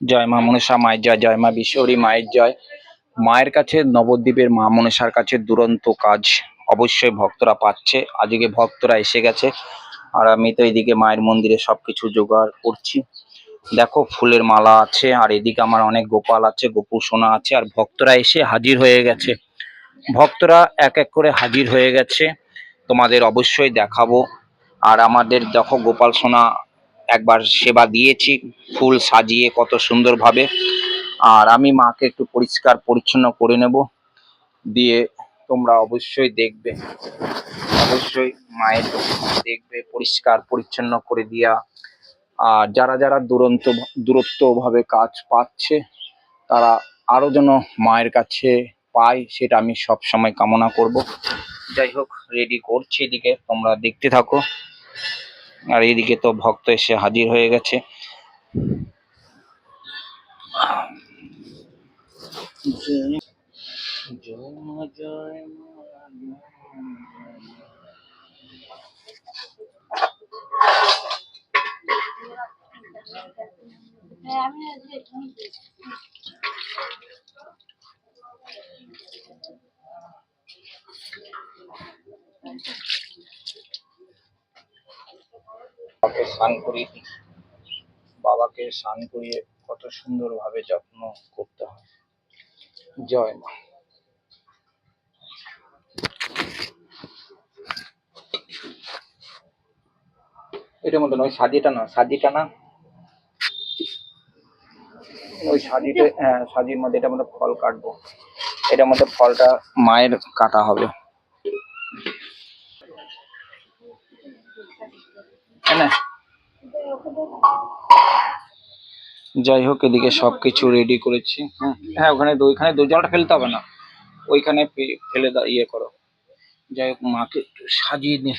জয় মা মনসা মায়ের জয় জয় মা বিশ্বরী, মায়ের জয়। মায়ের কাছে, নবদ্বীপের মা মনসার কাছে দুরন্ত কাজ অবশ্যই ভক্তরা পাচ্ছে। আজকে ভক্তরা এসে গেছে। আর আমি তো এদিকে মায়ের মন্দিরে সবকিছু জোগাড় করছি। দেখো, ফুলের মালা আছে, আর এদিকে আমার অনেক গোপাল আছে গোপু সোনা আছে, আর ভক্তরা এসে হাজির হয়ে গেছে। ভক্তরা এক এক করে হাজির হয়ে গেছে। তোমাদের অবশ্যই দেখাবো। আর আমাদের দেখো গোপাল সোনা একবার সেবা দিয়েছি, ফুল সাজিয়ে কত সুন্দরভাবে। আর আমি মাকে একটু পরিষ্কার পরিচ্ছন্ন করে নেব। দিয়ে তোমরা অবশ্যই দেখবে, অবশ্যই মায়ের দেখবে, পরিষ্কার পরিচ্ছন্ন করে দিয়া। আর যারা যারা দুরন্ত দূরত্ব ভাবে কাজ পাচ্ছে, তারা আরও যেন মায়ের কাছে পায়, সেটা আমি সব সময় কামনা করব। যাই হোক রেডি করছি এদিকে, তোমরা দেখতে থাকো। আর এইদিকে তো ভক্ত এসে হাজির হয়ে গেছে। জয় জয় মা জয় মা বাবাকে স্নান করিয়ে দিই। বাবাকে স্নান করিয়ে কত সুন্দরভাবে যত্ন করতে হয়। জয় মা। এটার মধ্যে ওই সাজিটা না সাজিটা না। ওই সাজিতে হ্যাঁ সাজির মধ্যে এটার মধ্যে ফল কাটবো। এটার মধ্যে ফলটা মায়ের কাটা হবে। যাই হোক এদিকে সবকিছু রেডি করেছি হুম, হ্যাঁ ওখানে ওইখানে দই জলটা ফেলতে হবে না। ওইখানে ফেলে দাও ইয়ে করো। যাই হোক মাকে একটু সাজিয়ে নি।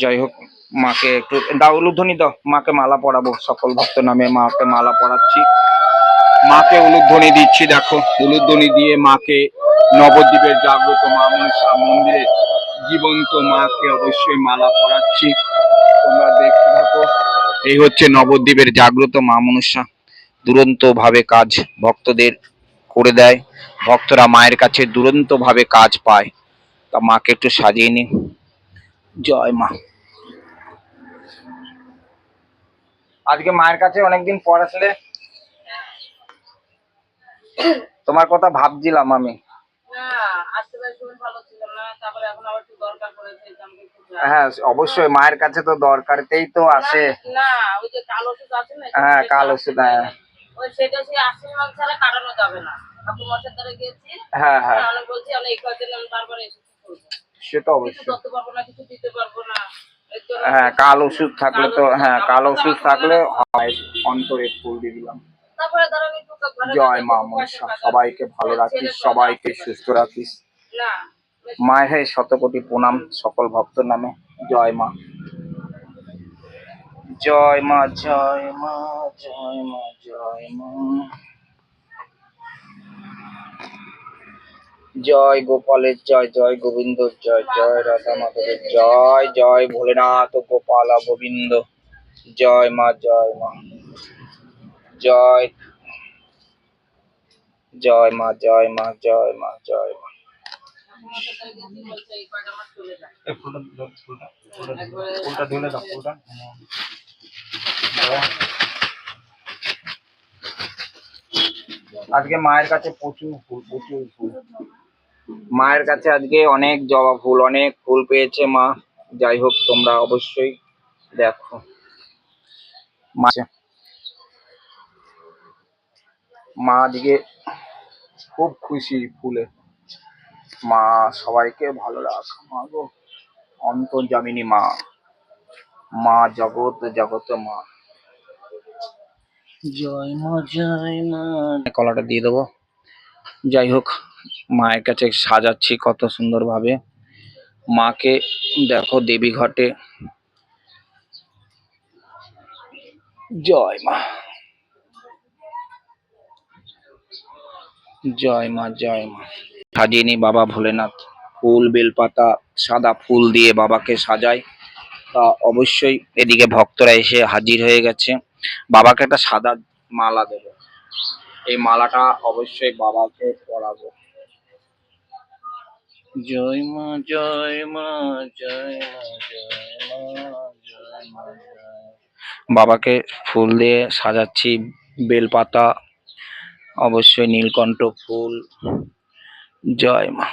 যাই হোক মাকে একটু দাও উলুধ্বনি দাও। মাকে মালা পরাবো সকল ভক্ত নামে মাকে মালা পরাচ্ছি। মাকে উলুধ্বনি দিচ্ছি দেখো। উলুধ্বনি দিয়ে মাকে নবদ্বীপের জাগ্রত মা মনসা মন্দিরে জীবন্ত মাকে অবশ্যই মালা পরাচ্ছি। তোমরা দেখতে থাকো। এই হচ্ছে নবদ্বীপের জাগ্রত মা মনসা। দুরন্ত ভাবে কাজ ভক্তদের করে দেয়। ভক্তরা মায়ের কাছে দুরন্ত ভাবে কাজ পায়। তা মাকে একটু সাজিয়ে নি জয় মা। আজকে মায়ের কাছে অনেকদিন পর আসলে তোমার কথা ভাবছিলাম আমি। হ্যাঁ অবশ্যই মায়ের কাছে তো দরকারতেই তো আসে। কালো ওষুধ হ্যাঁ সেটা কাল ওষুধ হ্যাঁ। সেই আশ্বিন মাস ছাড়া কাটানো যাবে না। আপু মশার দ্বারা গিয়েছি হ্যাঁ হ্যাঁ। বলছি কয়েকদিন বারবার তো অবশ্যই। করতে পারব না কিছু দিতে পারব না। হ্যাঁ কাল ওষুধ থাকলে তো হ্যাঁ কাল ওষুধ থাকলে হয় অন্তরে ফুল দিয়ে দিলাম। জয় মা মনসা সবাইকে ভালো রাখিস সবাইকে সুস্থ রাখিস। মায়ের শতকোটি প্রণাম সকল ভক্তর নামে। জয় মা। জয় মা জয় মা জয় মা জয় মা। জয় গোপালের জয় জয় গোবিন্দ জয় জয় রাধা মাধবের জয় জয় ভোলেনাথ গোপাল গোবিন্দ। জয় মা জয় মা। জয়। জয় মা জয় মা জয় মা জয় মা। ফুলটা ধুলে- দাও ফুলটা। আজকে মায়ের কাছে প্রচুর ফুল প্রচুর ফুল। মায়ের কাছে আজকে অনেক জবা ফুল অনেক ফুল পেয়েছে মা। যাই হোক তোমরা অবশ্যই দেখো। মা মা দিকে খুব খুশি ফুলে। মা সবাইকে ভালো রাখ। মা গো অন্তর্জামিনী মা। মা জগৎ জগত মা। জয় মা জয় মা। কলাটা দিয়ে দেবো। যাই হোক মায়ের কাছে সাজাচ্ছি কত সুন্দর ভাবে মাকে দেখো দেবী ঘটে জয় মা। জয় মা জয় মা। সাজিয়ে নি বাবা ভোলেনাথ। ফুল, বেলপাতা, সাদা ফুল দিয়ে বাবাকে সাজায়। তা অবশ্যই এদিকে ভক্তরা এসে হাজির হয়ে গেছে। বাবাকে একটা সাদা মালা দেবো। এই মালাটা অবশ্যই বাবাকে পরাবো। জয় মা জয় মা জয় মা জয় মা জয় মা। বাবাকে ফুল দিয়ে সাজাচ্ছি। বেলপাতা অবশ্যই নীলকণ্ঠ ফুল। জয় মা।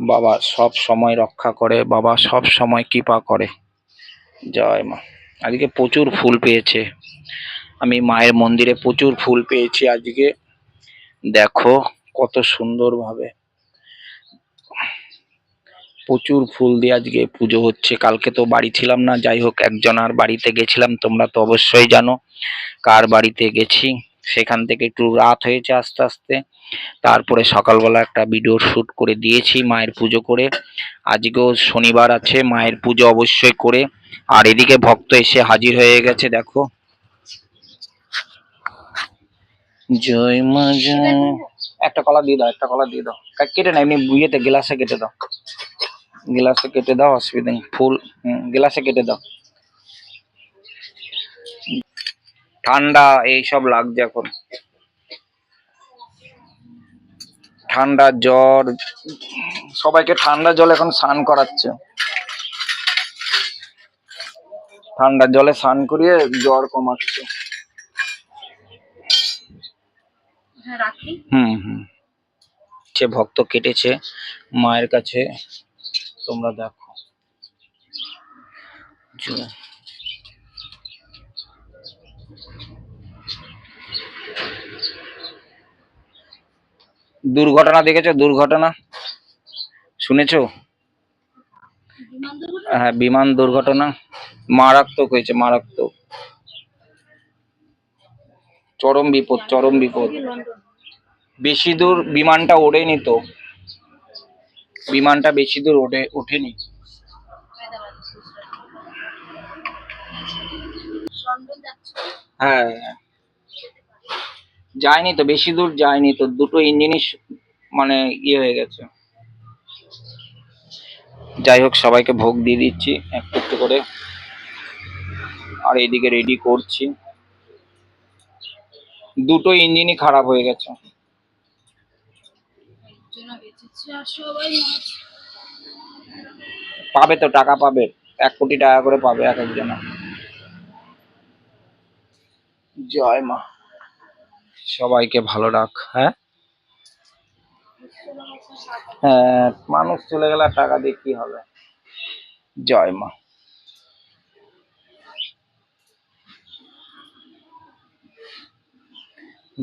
বাবা সব সময় রক্ষা করে, বাবা সব সময় কৃপা করে। জয় মা। আজকে প্রচুর ফুল পেয়েছে। আমি মায়ের মন্দিরে প্রচুর ফুল পেয়েছি আজকে। দেখো কত সুন্দরভাবে। প্রচুর ফুল দিয়ে আজকে পুজো হচ্ছে। কালকে তো বাড়ি ছিলাম না, যাই হোক একজনার বাড়িতে গেছিলাম, তোমরা তো অবশ্যই জানো কার বাড়িতে গেছি। সেখান থেকে একটু রাত হয়েছে আস্তে আস্তে। তারপরে সকালবেলা একটা ভিডিও শুট করে দিয়েছি মায়ের পুজো করে। আজকেও শনিবার আছে, মায়ের পুজো অবশ্যই করে। আর এদিকে ভক্ত এসে হাজির হয়ে গেছে, দেখো। জয় মা জয়। একটা কলা দিয়ে দাও, একটা কলা দিয়ে দাও। কেটে না এমনি বুঝেতে গ্লাসে কেটে দাও। গ্লাসে কেটে দাও, অসুবিধা নেই, ফুল গ্লাসে কেটে দাও। ঠান্ডা এইসব লাগছে এখন। ঠান্ডা জ্বর সবাইকে ঠান্ডা জল এখন স্নান করাচ্ছে। ঠান্ডা জলে স্নান করিয়ে জ্বর কমাচ্ছে। হ্যাঁ হুম হুম। সে ভক্ত কেটেছে মায়ের কাছে। তোমরা দেখো। দুর্ঘটনা দেখেছ? দুর্ঘটনা? শুনেছো? হ্যাঁ বিমান দুর্ঘটনা মারাত্মক হয়েছে, মারাত্মক। চরম বিপদ চরম বিপদ। বেশি দূর বিমানটা ওড়েনি তো। বিমানটা বেশি দূর ওঠে, ওঠেনি। যাচ্ছে হ্যাঁ। যায়নি তো বেশি দূর যায়নি তো দুটো ইঞ্জিনই মানে ইয়ে হয়ে গেছে। যাই হোক সবাইকে ভোগ দিয়ে দিচ্ছি একটু একটু করে। আর এদিকে রেডি করছি। দুটো ইঞ্জিনই খারাপ হয়ে গেছে। পাবে তো টাকা পাবে। এক কোটি টাকা করে পাবে এক একজনা জয় মা। সবাইকে ভালো রাখ হ্যাঁ? হ্যাঁ মানুষ চলে গেলে টাকা দিয়ে কি হবে? জয় মা।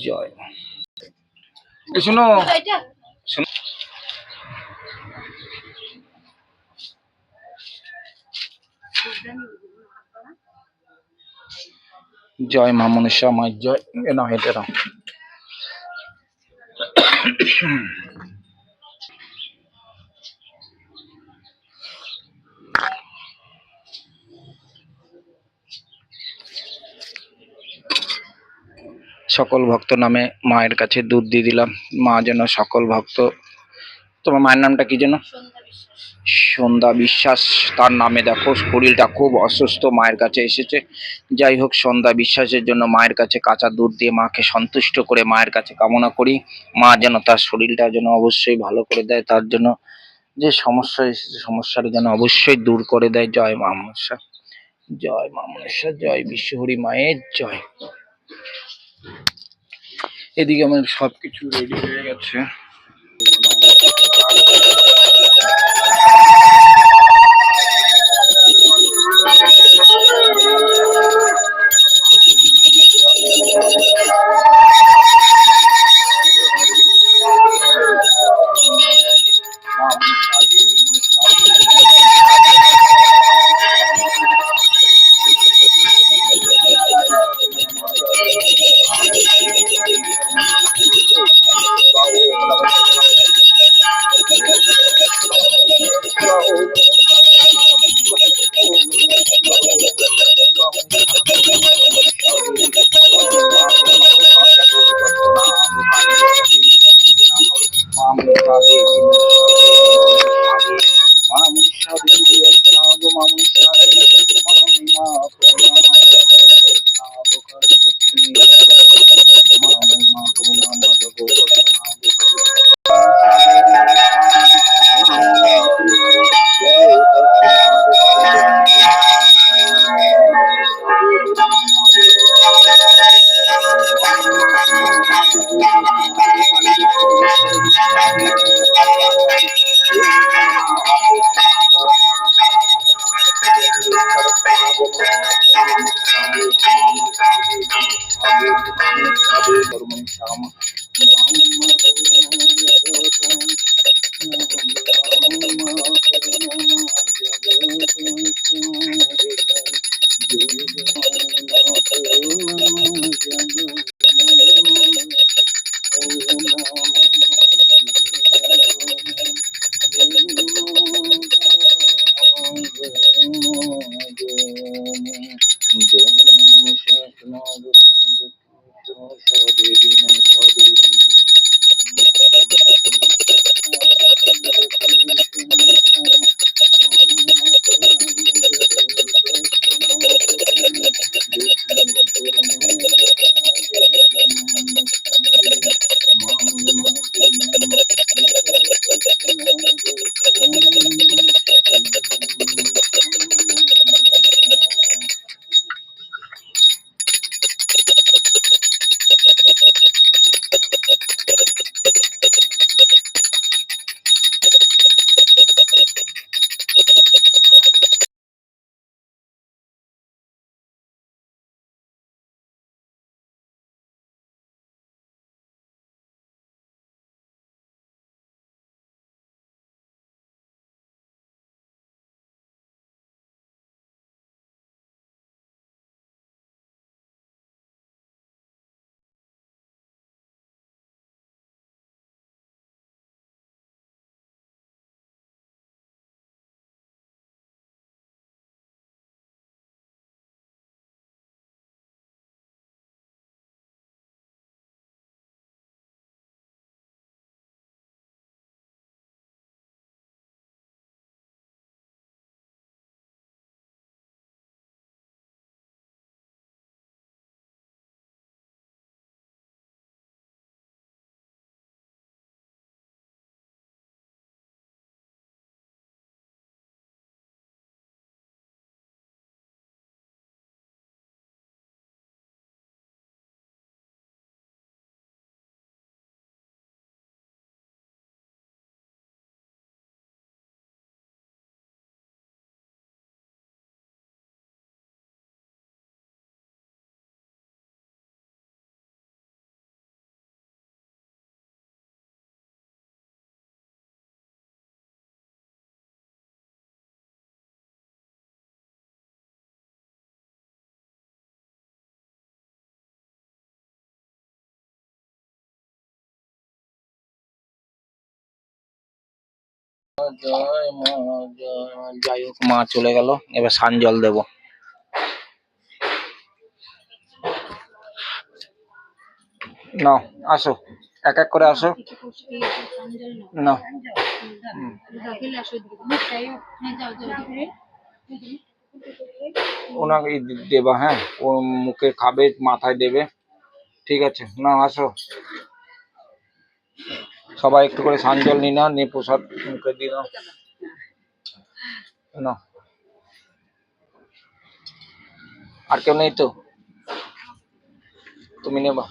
জয় মা। শোনো। শোনো। জয় মা মনীষা মায়ের জয়, এ নাও হেঁটে নাও। সকল ভক্ত নামে মায়ের কাছে দুধ দিয়ে দিলাম। মা যেন সকল ভক্ত, তোমার মায়ের নামটা কি যেন? সন্ধ্যা বিশ্বাস, তার নামে দেখো, শরীরটা খুব অসুস্থ, মায়ের কাছে এসেছে। যাই হোক, সন্ধ্যা বিশ্বাসের জন্য মায়ের কাছে কাঁচা দুধ দিয়ে মাকে সন্তুষ্ট করে মায়ের কাছে কামনা করি। মা যেন তার শরীরটা যেন অবশ্যই ভালো করে দেয়, তার জন্য যে সমস্যা এসেছে সমস্যাটা যেন অবশ্যই দূর করে দেয়। জয় মা মনসা, জয় মা মনসা, জয় বিশ্বহরি মায়ের জয়। এদিকে আমার সবকিছু রেডি হয়ে গেছে। Gracias. Thank you. যাই হোক, মা চলে গেল, এবার সান জল দেব। নাও, আসো, এক এক করে আসো। না ওনাকে দেবা হ্যাঁ ও মুখে খাবে, মাথায় দেবে। ঠিক আছে না আসো। সবাই একটু করে সান জল নিয়ে প্রসাদ মুখে দিয়ে নাও নাও। আর কেউ নেই তো? তুমি নেবা।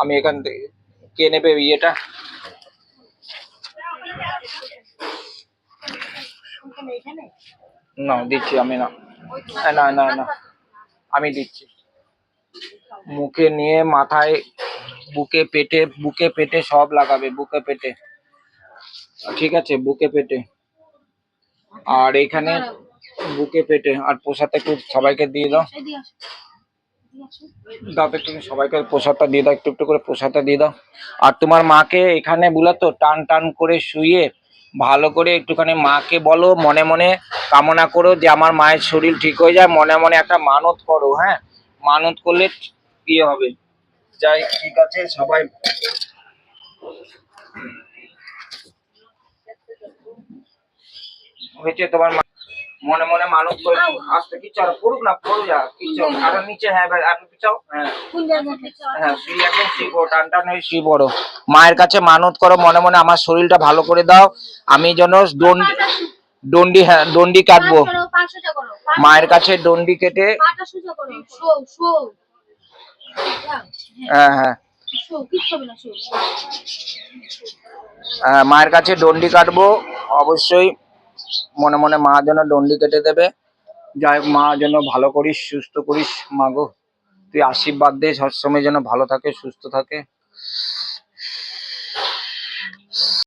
আমি এখান থেকে কে নেবে ইয়েটা? না, দিচ্ছি আমি না না না না। আমি দিচ্ছি। মুখে নিয়ে মাথায় বুকে পেটে বুকে পেটে সব লাগাবে বুকে পেটে। ঠিক আছে বুকে পেটে। আর এখানে বুকে পেটে আর প্রসাদটা একটু সবাইকে দিয়ে দাও। দাও একটু সবাইকে প্রসাদটা দিয়ে দাও একটু একটু করে প্রসাদটা দিয়ে দাও। আর তোমার মাকে এখানে বুঝলো তো টান টান করে শুয়ে ভালো করে একটুখানি মাকে বলো মনে মনে কামনা করো যে আমার মায়ের শরীর ঠিক হয়ে যায়। মনে মনে একটা মানত করো হ্যাঁ? মানত করলে ইয়ে হবে। যাই ঠিক আছে সবাই হয়েছে তোমার মনে মনে মানুষ করে আসতে কিচ্ছু আর পড়ুক না পড়ু যা হবে আরও নিচে হ্যাঁ ভাই আর পিছাও হ্যাঁ হ্যাঁ শুই একদম পড়ো টান টান হয়ে শুই পড়ো মায়ের কাছে মানত করো মনে মনে আমার শরীরটা ভালো করে দাও আমি যেন দণ্ডি দণ্ডি হ্যাঁ দণ্ডি কাটবো মায়ের কাছে দণ্ডি কেটে হ্যাঁ হ্যাঁ। হ্যাঁ, মায়ের কাছে ডন্ডি কাটবো। অবশ্যই মনে মনে মা যেন দণ্ডি কেটে দেবে। যাই মা যেন ভালো করিস সুস্থ করিস। মা গো তুই আশীর্বাদ দে সবসময় যেন ভালো থাকে সুস্থ থাকে।